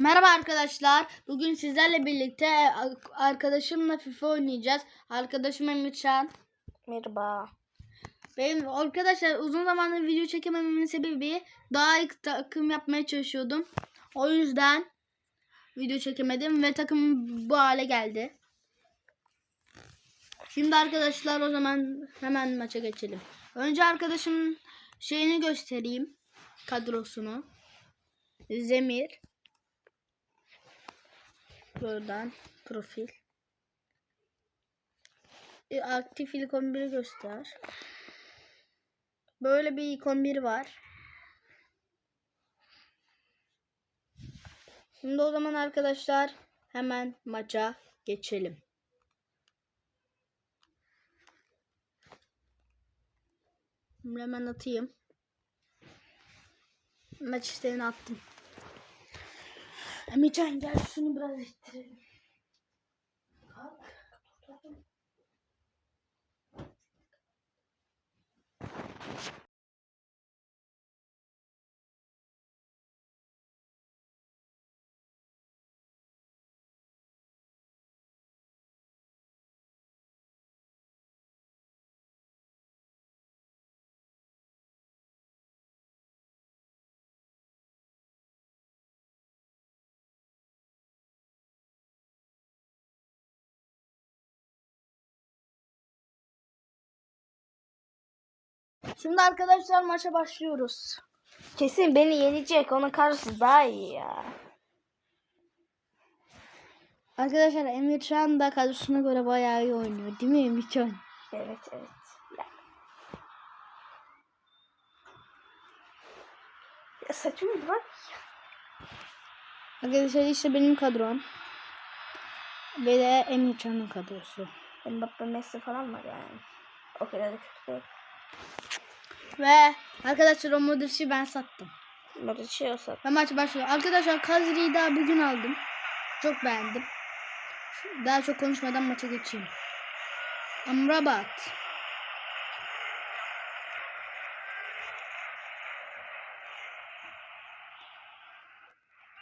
Merhaba arkadaşlar. Bugün sizlerle birlikte arkadaşımla FIFA oynayacağız. Arkadaşım Emircan. Merhaba. Benim arkadaşlar uzun zamandır video çekemememin sebebi daha ilk takım yapmaya çalışıyordum. O yüzden video çekemedim ve takım bu hale geldi. Şimdi arkadaşlar o zaman hemen maça geçelim. Önce arkadaşımın şeyini göstereyim. Kadrosunu. Zemir. Buradan profil. E, Aktif ilk 11'i göster. Böyle bir ilk 11 var. Şimdi o zaman arkadaşlar hemen maça geçelim. Hemen atayım. Maç isteğini attım. Emircan gel şunu biraz ittirelim. Şimdi arkadaşlar maça başlıyoruz. Kesin beni yenecek. Onun karşısı daha iyi ya. Arkadaşlar Emircan da kadrosuna göre bayağı iyi oynuyor. Değil mi Emircan? Evet evet. Ya, saçımı bırak. Arkadaşlar işte benim kadrom. Ve de Emircan'ın kadrosu. Mbappe Messi falan var yani. O kadar da kötü değil. Ve arkadaşlar o Modric'i ben sattım. Böyle şey olsa. Ve maç başlıyor. Arkadaşlar Kazri'yi daha bugün aldım. Çok beğendim. Daha çok konuşmadan maça geçeyim. Amrabat.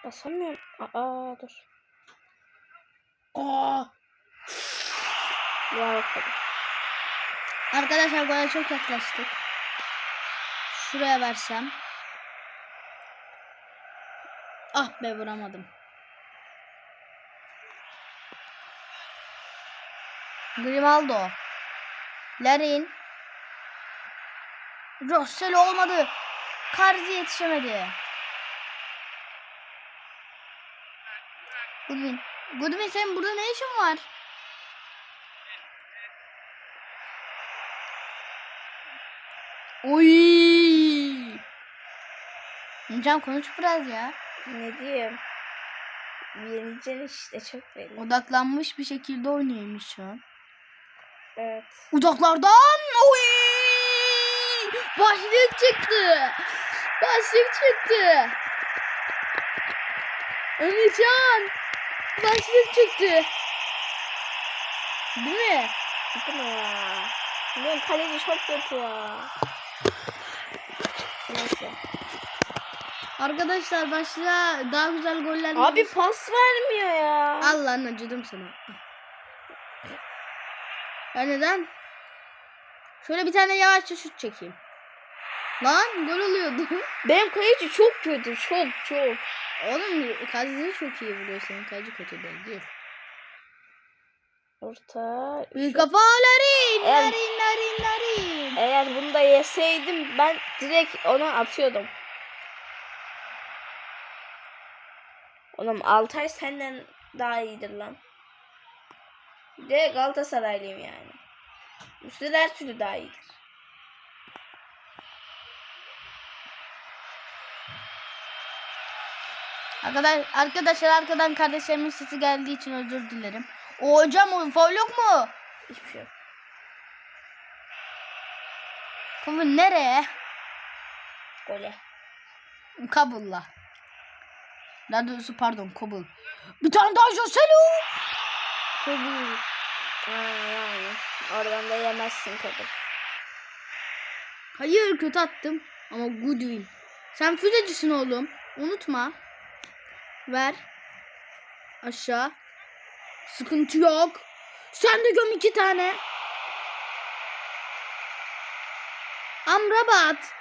Basamıyorum. Aa dur. Aa. Ya. Arkadaşlar gole çok yaklaştık. Şuraya versem. Ah be vuramadım. Grimaldo. Larin. Rossel olmadı. Karzi yetişemedi. Goodwin. Goodwin senin burada ne işin var? Oy. Hocam konuş biraz ya. Ne diyeyim? Yeneceksin işte çok belli. Odaklanmış bir şekilde oynuyormuş şu an. Evet. Uzaklardan oy! Başlık çıktı. Başlık çıktı. Emircan. Başlık çıktı. Değil mi? Ne ya? Benim kaleci çok kötü ya. Arkadaşlar başla daha güzel goller. Abi pas vermiyor ya. Allah'ın acıdım sana. Ya neden? Şöyle bir tane yavaşça şut çekeyim. Lan gol oluyordu. Benim kaleci çok kötü. Çok çok. Oğlum kaleci çok iyi vuruyor senin kaleci kötü değil. değil. Orta. Kafa larin Eğer- larin larin larin. Eğer bunu da yeseydim ben direkt onu atıyordum. Oğlum Altay senden daha iyidir lan. Bir de Galatasaraylıyım yani. De her türlü daha iyidir. Arkadaş, arkadaşlar arkadan kardeşlerimin sesi geldiği için özür dilerim. O hocam o faul yok mu? Hiçbir şey yok. Kabul nereye? Gole. Kabulla. Daha doğrusu pardon Kabul. Bir tane daha Joselu. Aa, yani. Oradan da yemezsin tabii. Hayır kötü attım. Ama Goodwin. Sen füzecisin oğlum. Unutma. Ver. Aşağı. Sıkıntı yok. Sen de göm iki tane. Amrabat.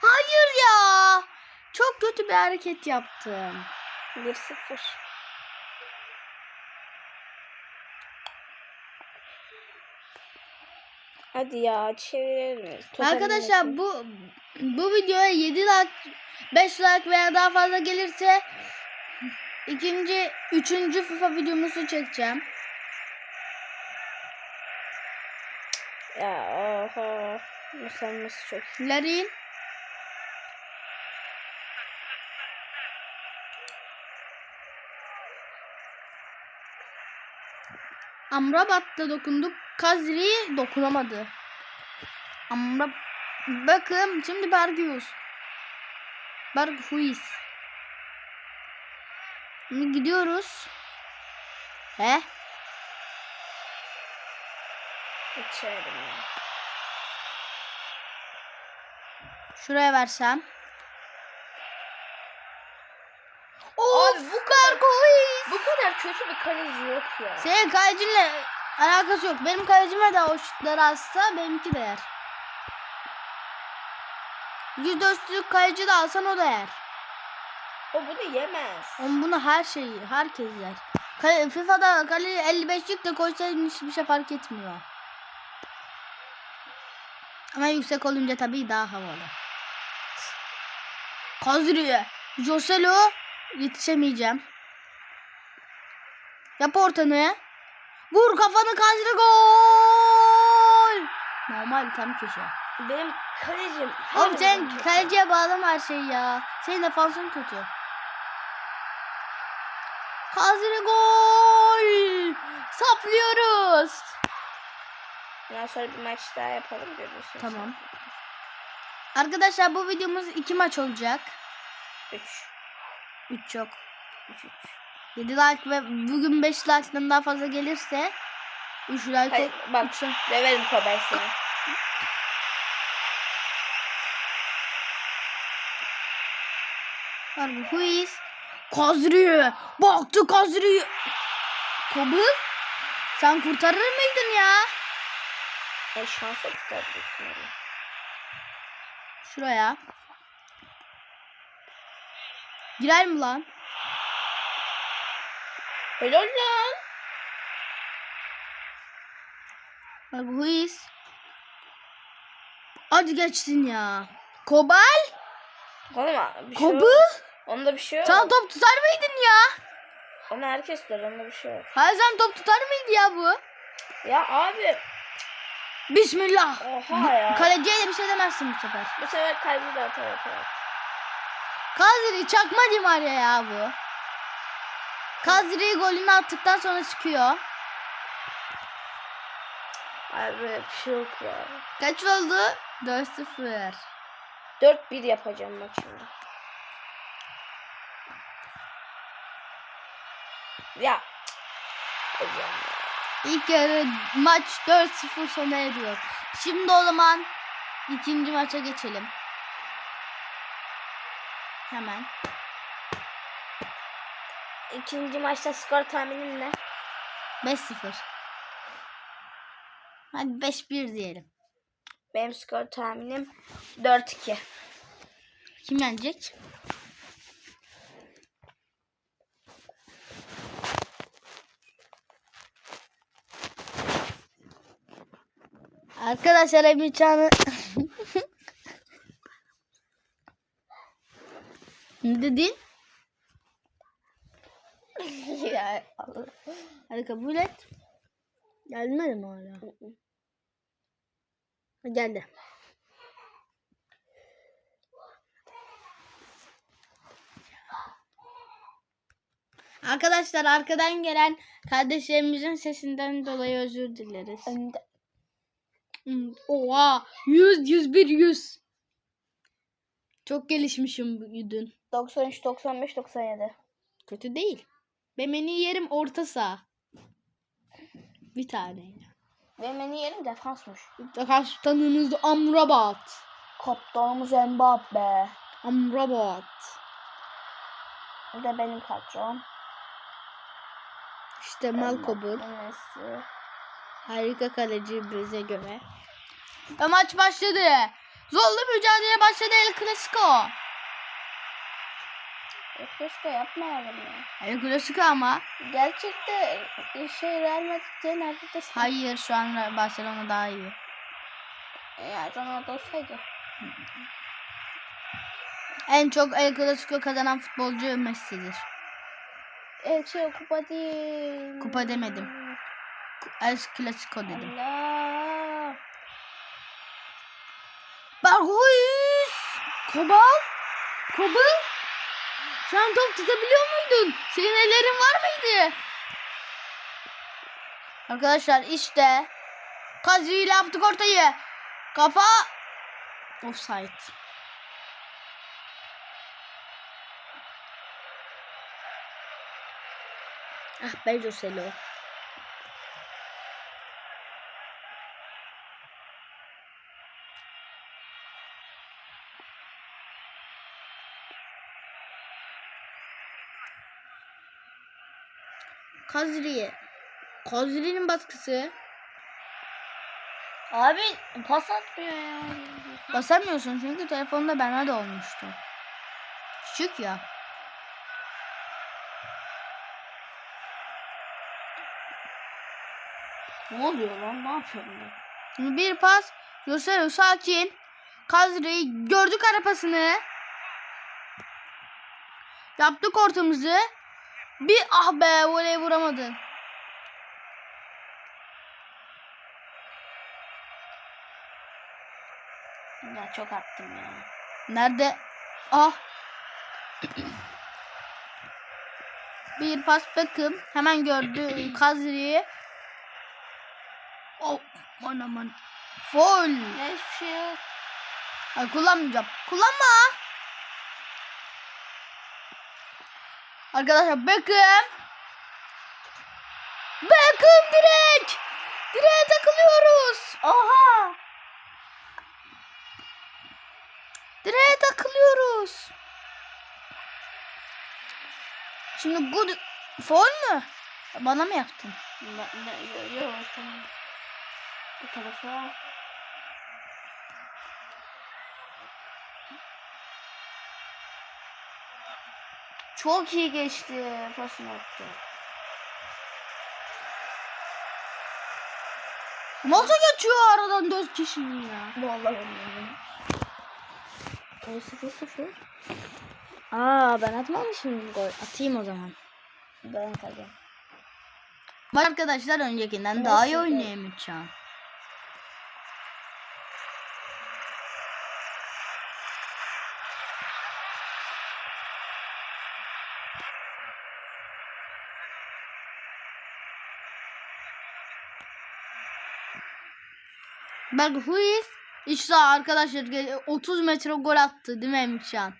Hayır ya. Çok kötü bir hareket yaptım. 1-0. Hadi ya çevirelim. Arkadaşlar bu bu videoya 7 like 5 like veya daha fazla gelirse ikinci üçüncü FIFA videomuzu çekeceğim. Ya oha. Musalması çok. Larin Amrabat'ta dokunduk. Kazri dokunamadı. Amra bakın şimdi Bergius. Berghuis. Şimdi gidiyoruz. He? İçerim ya. Şuraya versem. Of Berghuis. Kadar kötü bir kaleci yok ya. Senin kalecinle alakası yok. Benim kalecime de o şutları atsa benimki de yer. Yüzde üstlük kaleci de alsan o da yer. O bunu yemez. Ama bunu her şeyi, herkes yer. Kale, FIFA'da kaleci 55'lik de koysan hiçbir şey fark etmiyor. Ama yüksek olunca tabii daha havalı. Kazriye. Joselo. Yetişemeyeceğim. Yap ortanı. Vur kafanı Kazri gol. Normal tam köşe. Benim kalecim. Oğlum sen kötü. kaleciye bağlama her şeyi ya. Senin defansın kötü. Kazri gol. Saplıyoruz. Bundan sonra bir maç daha yapalım görürsün. Tamam. Arkadaşlar bu videomuz iki maç olacak. 3. Üç yok. 3 3. 7 like ve bugün 5 like'dan daha fazla gelirse 3 like Hayır bak üç- döverim Kobe seni. Var bu Huiz. Kazri. Baktı Kazri. Kobu. Sen kurtarır mıydın ya? E şansa ihtimalle. Şuraya. Girer mi lan? Helal lan. Bak bu Huiz. Hadi geçsin ya. Kobal. Oğlum bir şey Kobu. yok. Onda bir şey yok. Sen top tutar mıydın ya? Onu herkes tutar onda bir şey yok. Hayır sen top tutar mıydı ya bu? Ya abi. Bismillah. Oha ya. Kaleciye de bir şey demezsin bu sefer. Bu sefer kalbi de atar atar. Kazri çakma Di Maria ya bu. Kazri golünü attıktan sonra çıkıyor. Abi bir şey yok ya. Kaç oldu? 4-0. 4-1 yapacağım maçında. Ya. cık. Hocam ya. İlk yarı maç 4-0 sona eriyor. Şimdi o zaman ikinci maça geçelim. Hemen. İkinci maçta skor tahminim ne? 5-0. Hadi 5-1 diyelim. Benim skor tahminim 4-2. Kim yenecek? Arkadaşlar Emir Çağ'ın Ne dedin? ya Allah. Hadi kabul et. Gelmedi mi hala? Ha, Geldi. Arkadaşlar arkadan gelen kardeşlerimizin sesinden dolayı özür dileriz. Önde. Oha 100 101 100. Çok gelişmişim bugün. 93, 95, 97. Kötü değil. Ben en iyi yerim orta saha. Bir en iyi yerim defansmış. Kaptanınız Amrabat. Kaptanımız Mbappe. Amrabat. Bu da benim kadrom. İşte Malkobur. Harika kaleci bize göre. Ve maç başladı. Zorlu mücadele başladı El Clasico. Keşke yapmayalım ya. El Clasico ama. Gerçekte şey Real Madrid'de nerede de Hayır şu an Barcelona daha iyi. Ya Ronaldo olsaydı. En çok El Clasico kazanan futbolcu Messi'dir. Evet şey kupa değil. Kupa demedim. El Clasico dedim. Allah. Barhuis! Kobal! Kobal! Sen top tutabiliyor muydun? Senin ellerin var mıydı? Arkadaşlar işte Kazi ile yaptık ortayı. Kafa offside. Ah be Joselo. Kazriye. Kazri'nin baskısı. Abi pas atmıyor ya. Basamıyorsun çünkü telefonda bana da olmuştu. Küçük ya. Ne oluyor lan? Ne yapıyorum ben? Bir pas. Yosero sakin. Kazri gördük arapasını. Yaptık ortamızı. Bir ah be voley vuramadı. Ya çok attım ya. Nerede? Ah. Bir pas Beckham. Hemen gördü Kazri'yi. Oh, aman aman. Foul. Ne şey. Ay kullanmayacağım. Kullanma. Arkadaşlar Beckham. Beckham direkt. Direğe takılıyoruz. Oha! Direğe takılıyoruz. Şimdi good foul mü? Bana mı yaptın? Yok. Bu tarafa. Çok iyi geçti. Pasını attı. Nasıl geçiyor aradan dört kişinin ya? Vallahi bilmiyorum. O sıfır sıfır. Aa ben atmamışım gol. Atayım o zaman. Ben atacağım. Arkadaşlar öncekinden Nasıl daha iyi be? oynuyor şu an. Bak Huiz işte arkadaşlar ge- 30 metre gol attı değil mi Emrecan?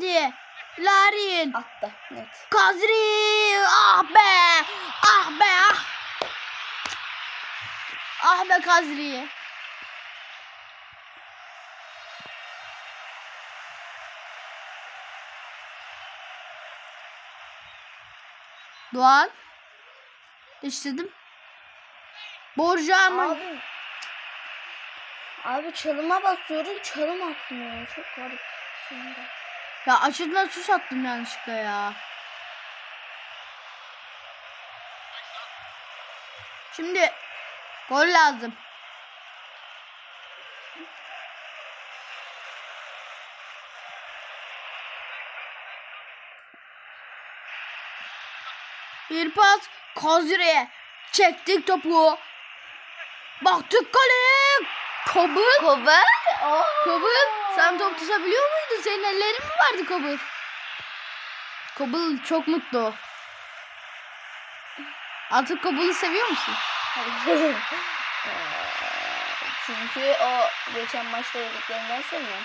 Diye. Larin. Attı net. Kazri ah be ah be ah ah be Kazri Doğan değiştirdim Borja mı? Abi. Abi çalıma basıyorum çalım atmıyor. Çok garip. Şimdi. Ya açıkla tuş attım yanlışlıkla ya. Şimdi gol lazım. Bir pas Kazire'ye çektik topu. Baktık kaleye. Kabul. Kobe. Kabul sen top tutabiliyor muydun? Senin ellerin mi vardı Kabul? Kabul çok mutlu. Artık Kabul'u seviyor musun? Çünkü o geçen maçta yediklerinden sevmiyorum.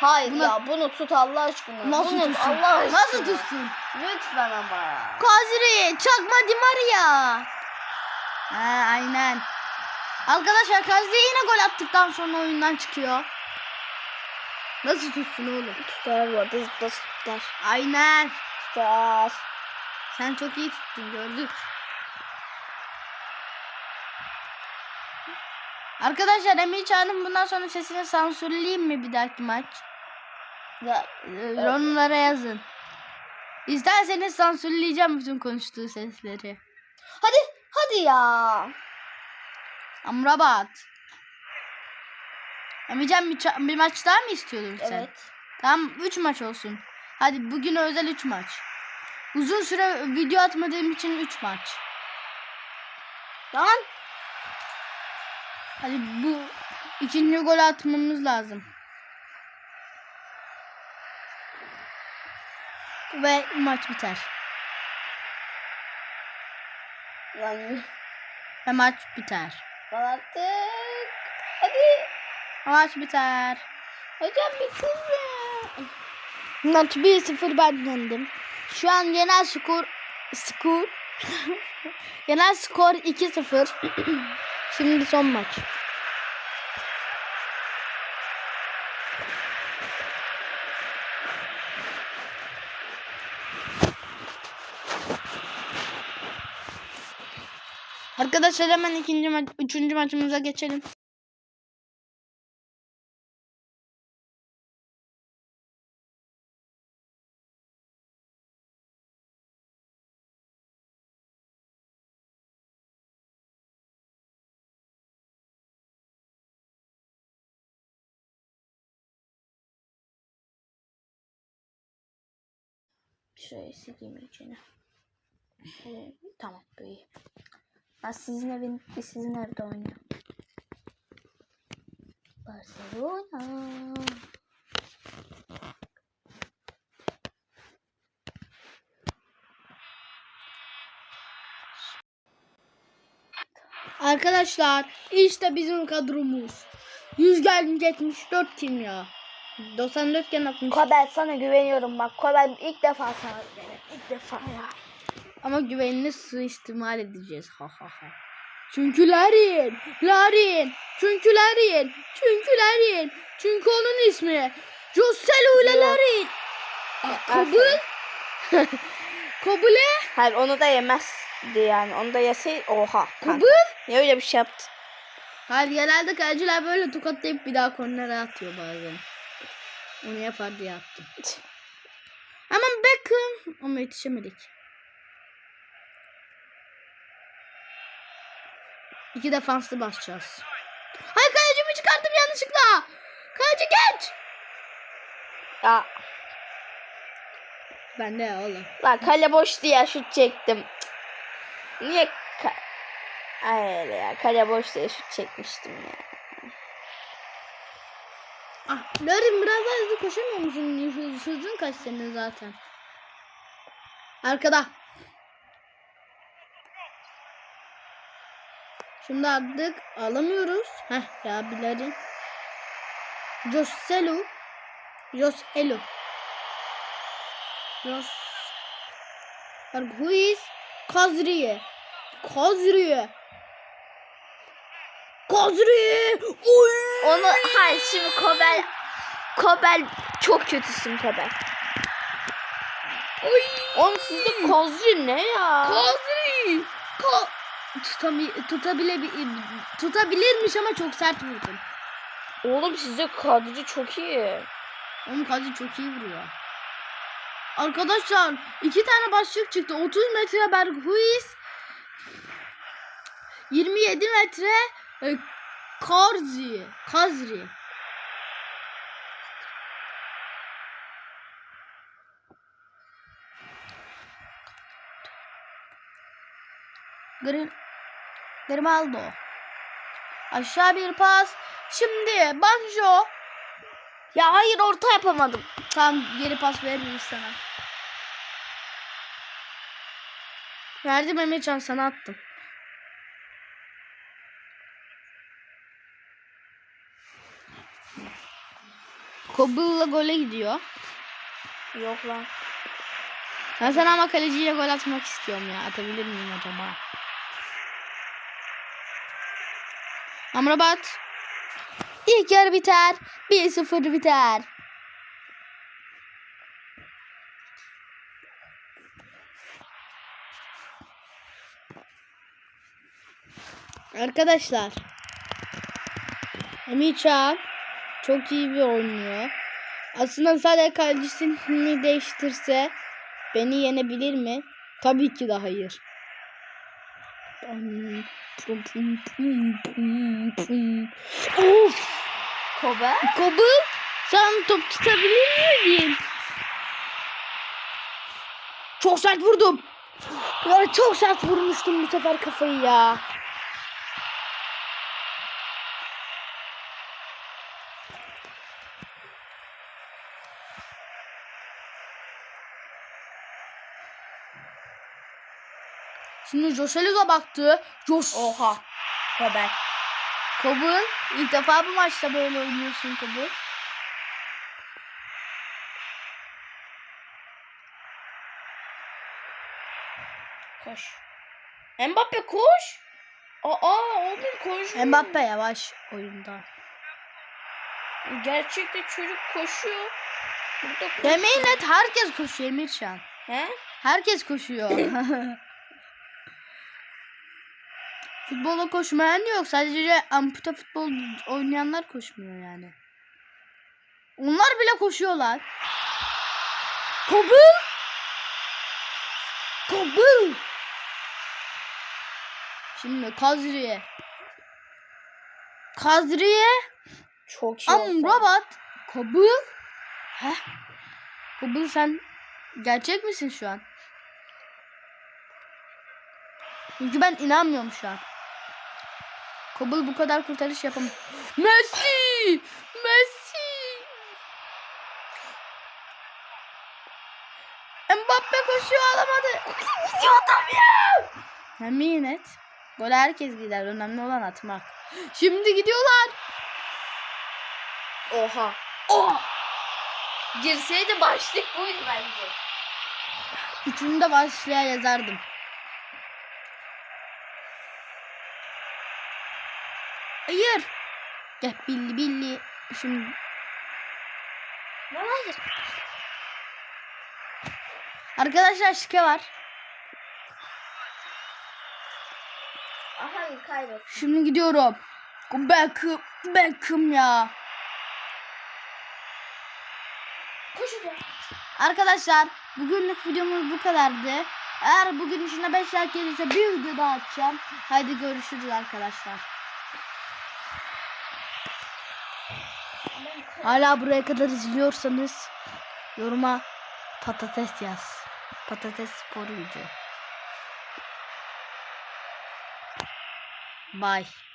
Hayır Buna- ya bunu tut Allah aşkına. Nasıl bunu tutsun? Allah aşkına. Nasıl tutsun? Lütfen ama. Kaziri, çakma Di Maria. Ha, aynen. Arkadaşlar Kazri yine gol attıktan sonra oyundan çıkıyor. Nasıl tutsun oğlum? Tutar bu arada zıpla tutar. Aynen. Tutar. Sen çok iyi tuttun gördük. Arkadaşlar Emre Çağ'ın bundan sonra sesini sansürleyeyim mi bir dahaki maç? Ya, Ee, Yorumlara yazın. İsterseniz sansürleyeceğim bütün konuştuğu sesleri. hadi hadi ya. Amrabat. Emrecan bir, bir maç daha mı istiyordun sen? Evet. Tamam 3 maç olsun. Hadi bugün özel 3 maç. Uzun süre video atmadığım için 3 maç. Lan Hadi bu ikinci gol atmamız lazım. Ve maç biter. lan Ve maç biter. Lan artık. Hadi. Maç biter. Hocam bitsin mi? Maç 1-0 ben yendim. Şu an genel skor skor genel skor 2-0. Şimdi son maç. Arkadaşlar hemen ikinci maç, üçüncü maçımıza geçelim. Şurayı sileyim içine. Evet, tamam iyi. Ben sizin evin sizin evde oynuyorum. Barcelona. Arkadaşlar işte bizim kadromuz. 100 gelmiş 74 kim ya? 94 iken atmış. Kobel sana güveniyorum bak. Kobel ilk defa sana güveniyorum. İlk defa ya. Ama güvenini suistimal edeceğiz. Ha ha ha. Çünkü Larin, Larin, çünkü Larin, çünkü Larin, çünkü onun ismi Joselu ile. Larin. Ah, kabul. Kabule, Hayır onu da yemezdi yani. Onu da yese oha. kabul. Niye öyle bir şey yaptın? Hayır genelde kaleciler böyle tokatlayıp bir daha kornere atıyor bazen. Onu yapar diye attım. Ama Beckham ama yetişemedik. İki defanslı basacağız. Hayır kalecimi çıkarttım yanlışlıkla. Kaleci geç. Ya Ben de oğlum. lan kale boş diye şut çektim. Niye ka Hayır ya kale boş diye şut çekmiştim ya. Ah, Larin biraz daha hızlı koşamıyor musun? Hız- Hızın kaç senin zaten? Arkada. Şimdi attık. Alamıyoruz. Heh Larin. Joselu. Joselu. Jos. Arguiz. Kazriye. Kazriye. Kazriye. Oy. Onu hayır şimdi Kobel Kobel çok kötüsün Kobel. Oy. Oğlum sizde kozcu ne ya? Kadri! Ka Tutami tutabile tutabilirmiş ama çok sert vurdum. Oğlum sizde kadrocu çok iyi. Onun Kadri çok iyi vuruyor. Arkadaşlar iki tane başlık çıktı. 30 metre Berghuis 27 metre e, Karzi Kazri Grim Grimaldo Aşağı bir pas Şimdi Banjo Ya hayır orta yapamadım. Tam geri pas veririz sana. Verdim Emrecan sana attım. Kobulla gole gidiyor. Yok lan. Ben sana ama kaleciyle gol atmak istiyorum ya. Atabilir miyim acaba? Amrabat. İlk yarı biter. 1-0 biter. Arkadaşlar. Amica çok iyi bir oynuyor. Aslında sadece kalecisini değiştirse beni yenebilir mi? Tabii ki de hayır. Pum, pum, pum, pum, pum. Of! Kobe. Kobu sen top tutabilir miydin? Çok sert vurdum. Ya çok sert vurmuştum bu sefer kafayı ya. Şimdi Josel'e baktı. Jos. Oha. Kobe. Kobu ilk defa bu maçta böyle oynuyorsun Kobu. Koş. Mbappe koş. Aa oğlum koş. Mbappe yavaş oyunda. Gerçekte çocuk koşuyor. Burada koş. Demeyin net herkes koşuyor Emirşan. He? Herkes koşuyor. Futbola koşmayan yok. Sadece amputa futbol oynayanlar koşmuyor yani. Onlar bile koşuyorlar. Kabul. Kabul. Şimdi Kazriye. Kazriye. Çok iyi. Amrabat. Kabul. Heh. Kabul sen gerçek misin şu an? Çünkü ben inanmıyorum şu an. Kabul bu kadar kurtarış yapamıyor. Messi! Messi! Mbappe koşuyor alamadı. Gidiyor ya! Yemin et. Gol herkes gider. Önemli olan atmak. Şimdi gidiyorlar. Oha. Oh! Girseydi başlık buydu bence. Üçünü de başlığa yazardım. Hayır. Gel billi billi. Şimdi Lan hayır. arkadaşlar şike var. Aha kaybet. Şimdi gidiyorum. Beckham, Beckham ya. Arkadaşlar bugünlük videomuz bu kadardı. Eğer bugün içinde 5 like gelirse bir video daha atacağım. Haydi görüşürüz arkadaşlar. Hala buraya kadar izliyorsanız yoruma patates yaz. Patates spor video. Bye.